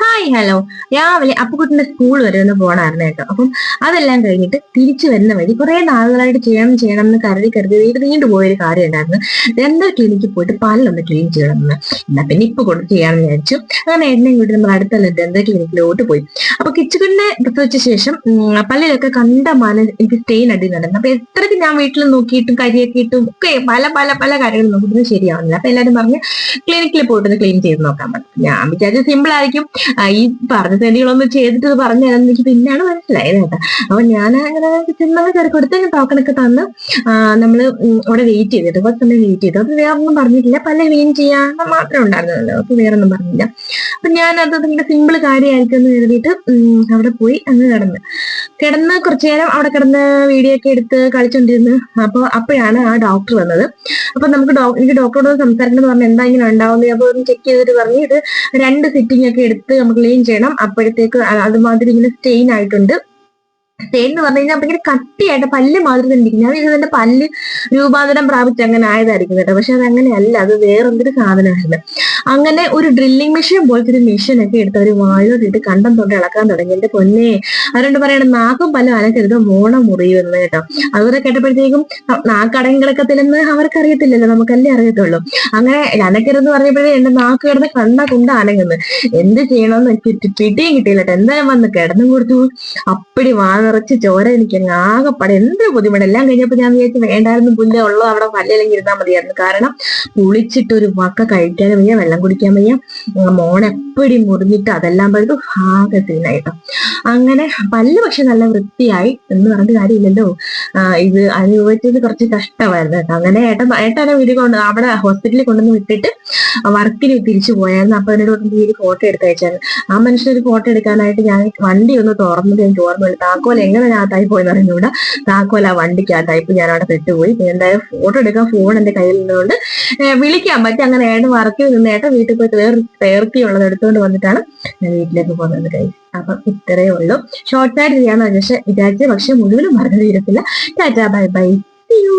Hi hello രാവിലെ അപ്പുകുട്ടിന്റെ school വരെ ഒന്ന് പോണായിരുന്നു കേട്ടോ. അപ്പം അതെല്ലാം കഴിഞ്ഞിട്ട് തിരിച്ചു വരുന്ന വഴി കുറെ നാളുകളായിട്ട് ചെയ്യണം ചെയ്യണം എന്ന് കരുതി കരുതി വീട് നീണ്ടു പോയൊരു കാര്യം ഉണ്ടായിരുന്നു. ഡെന്റൽ ക്ലിനിക്കിൽ പോയിട്ട് പല്ലൊന്ന് ക്ലീൻ ചെയ്യണം എന്ന് എന്നാ പിന്നെ ഇപ്പൊ കൊണ്ട് ചെയ്യാമെന്ന് വിചാരിച്ചു. അങ്ങനെ എന്നെ വീട്ടിൽ നമ്മൾ അടുത്തുള്ള ദന്ത ക്ലിനിക്കിലോട്ട് പോയി. അപ്പൊ കിച്ചുകുട്ടിനെ പ്രസവിച്ച ശേഷം പല്ലിലൊക്കെ കണ്ട മാന എനിക്ക് സ്റ്റെയിൻ അടിയുന്നുണ്ടായിരുന്നു അപ്പൊ എത്രക്ക് ഞാൻ വീട്ടിൽ നോക്കിയിട്ടും കരിയൊക്കെ ഇട്ടും ഒക്കെ പല പല പല കാര്യങ്ങൾ നോക്കിയിട്ടും ശരിയാവുന്നില്ല. അപ്പൊ എല്ലാവരും പറഞ്ഞ് ക്ലിനിക്കിൽ പോയിട്ട് ക്ലീൻ ചെയ്ത് നോക്കാൻ പറ്റും ഞാൻ വിചാരിച്ചു സിമ്പിൾ ആയിരിക്കും. ഈ പറഞ്ഞ തെളികളൊന്നും ചെയ്തിട്ട് പറഞ്ഞു തരാൻ എനിക്ക് പിന്നാണ് മനസ്സിലായത് കേട്ടോ. അപ്പൊ ഞാൻ അങ്ങനെ ചെന്നാൽ കയറി കൊടുത്ത് ടോക്കണൊക്കെ തന്ന് നമ്മൾ അവിടെ വെയിറ്റ് ചെയ്തിട്ട് കുറച്ച് സമയം വെയിറ്റ് ചെയ്തു. അപ്പൊ വേറെ ഒന്നും പറഞ്ഞിട്ടില്ല. പല വീൻ ചെയ്യാൻ മാത്രമേ ഉണ്ടായിരുന്നുള്ളൂ. അപ്പൊ വേറെ ഒന്നും പറഞ്ഞില്ല. അപ്പൊ ഞാൻ അത് ഭയങ്കര സിമ്പിൾ കാര്യമായിരിക്കും എന്ന് കരുതിയിട്ട് അവിടെ പോയി അങ്ങ് കിടന്ന്. കിടന്ന് കുറച്ചു നേരം അവിടെ കിടന്ന് വീഡിയോ ഒക്കെ എടുത്ത് കളിച്ചോണ്ടിരുന്നു. അപ്പൊ അപ്പോഴാണ് ആ ഡോക്ടർ വന്നത്. അപ്പൊ നമുക്ക് എനിക്ക് ഡോക്ടറോട് സംസാരിക്കണം എന്ന് പറഞ്ഞാൽ എന്താ ഇങ്ങനെ ഉണ്ടാവുന്നത് അപ്പൊ ഒന്ന് ചെക്ക് ചെയ്തിട്ട് പറഞ്ഞു ഇത് രണ്ട് സിറ്റിംഗ് ഒക്കെ എടുത്ത് നമുക്ക് ക്ലീൻ ചെയ്യണം. അപ്പോഴത്തേക്ക് അതുമാതിരി ഇങ്ങനെ സ്റ്റെയിൻ ആയിട്ടുണ്ട്. സ്റ്റെയിൻ എന്ന് പറഞ്ഞു കഴിഞ്ഞാൽ ഭയങ്കര കട്ടിയായിട്ട് പല്ല് മാതിരി തന്നിരിക്കും ഞാൻ ഇതിന്റെ പല്ല് രൂപാന്തരം പ്രാപിച്ച് അങ്ങനെ ആയതായിരിക്കും കേട്ടോ. പക്ഷെ അത് അങ്ങനെയല്ല അത് വേറെന്തൊരു സാധനമായിരുന്നു. അങ്ങനെ ഒരു ഡ്രില്ലിംഗ് മെഷീൻ പോലത്തെ ഒരു മെഷീൻ ഒക്കെ എടുത്ത് അവർ വാഴോട്ടിട്ട് കണ്ടം തൊട്ട് ഇളക്കാൻ തുടങ്ങി. എന്റെ പൊന്നെ. അവരോട് പറയണ നാക്കും പല അനക്കരുത് മോണം മുറിയുമെന്ന് കേട്ടോ. അതുപോലെ കേട്ടപ്പോഴത്തേക്കും നാക്കടങ്ങി കിടക്കത്തില്ലെന്ന് അവർക്കറിയത്തില്ലല്ലോ നമുക്കല്ലേ അറിയത്തുള്ളൂ? അങ്ങനെ അനക്കരുതെന്ന് പറഞ്ഞപ്പോഴേ എന്റെ നാക്ക് കിടന്ന് കണ്ട കുണ്ട അനങ്ങുന്നു. എന്ത് ചെയ്യണമെന്ന് പിടിയും കിട്ടിയില്ല കേട്ടോ എന്തായാലും വന്ന് കിടന്നും കൊടുത്തു? അപ്പടി വാ നിറച്ച് ചോര എനിക്ക് ആകെപ്പാടെ എന്ത് ബുദ്ധിമുട്ട്. എല്ലാം കഴിഞ്ഞപ്പോ ഞാൻ വിചാരിച്ചു വേണ്ടായിരുന്നു പുല്ല് ഉള്ളോ അവിടെ പല്ലെങ്കിലും ഇരുന്നാൽ മതിയായിരുന്നു. കാരണം കുളിച്ചിട്ട് ഒരു വക്ക കഴിക്കാനും വയ്യ വെള്ളം കുടിക്കാൻ വയ്യ. ഉം, എപ്പടി മുറിഞ്ഞിട്ട് അതെല്ലാം പഴുത് ആകെ സീനായിട്ടോ അങ്ങനെ പല്ല് പക്ഷെ നല്ല വൃത്തിയായി എന്ന് പറഞ്ഞ കാര്യമില്ലല്ലോ. ഇത് അനുഭവിച്ചത് കുറച്ച് കഷ്ടമായിരുന്നു കേട്ടോ. അങ്ങനെ ഏട്ടൻ ഏട്ടനെ വീട് കൊണ്ട് അവിടെ ഹോസ്പിറ്റലിൽ കൊണ്ടുവന്ന് വിട്ടിട്ട് വർക്കിന് തിരിച്ചു പോയായിരുന്നു. അപ്പൊ എന്നോട് ഈ ഒരു ഫോട്ടോ എടുത്ത് അയച്ചായിരുന്നു ആ മനുഷ്യനൊരു ഫോട്ടോ എടുക്കാനായിട്ട് ഞാൻ വണ്ടി ഒന്ന് തുറന്നത് എനിക്ക് ഓർമ്മയില്ല താക്കോൽ എങ്ങനെ ഞാത്തായി പോയെന്ന് അറിഞ്ഞൂടാ താക്കോൽ ആ വണ്ടിക്കകത്തായി ഞാൻ അവിടെ പെട്ടുപോയി. എന്തായാലും ഫോട്ടോ എടുക്കാൻ ഫോൺ എന്റെ കയ്യിൽ നിന്നുകൊണ്ട് വിളിക്കാൻ പറ്റി. അങ്ങനെ ഏട്ടൻ വർക്കിൽ നിന്ന് ഏട്ടൻ വീട്ടിൽ പോയി തേർ തേർത്തിയുള്ളത് എടുത്തുകൊണ്ട് വന്നിട്ടാണ് ഞാൻ വീട്ടിലേക്ക് പോകുന്നത് കൈസ് അപ്പം ഇത്രയേ ഉള്ളൂ. ഷോർട്ട് ആയിട്ട് ചെയ്യാന്ന് വിചാരിച്ച വിചാരിച്ച പക്ഷെ മുഴുവനും പറഞ്ഞു തീരത്തില്ല. Tata bye bye U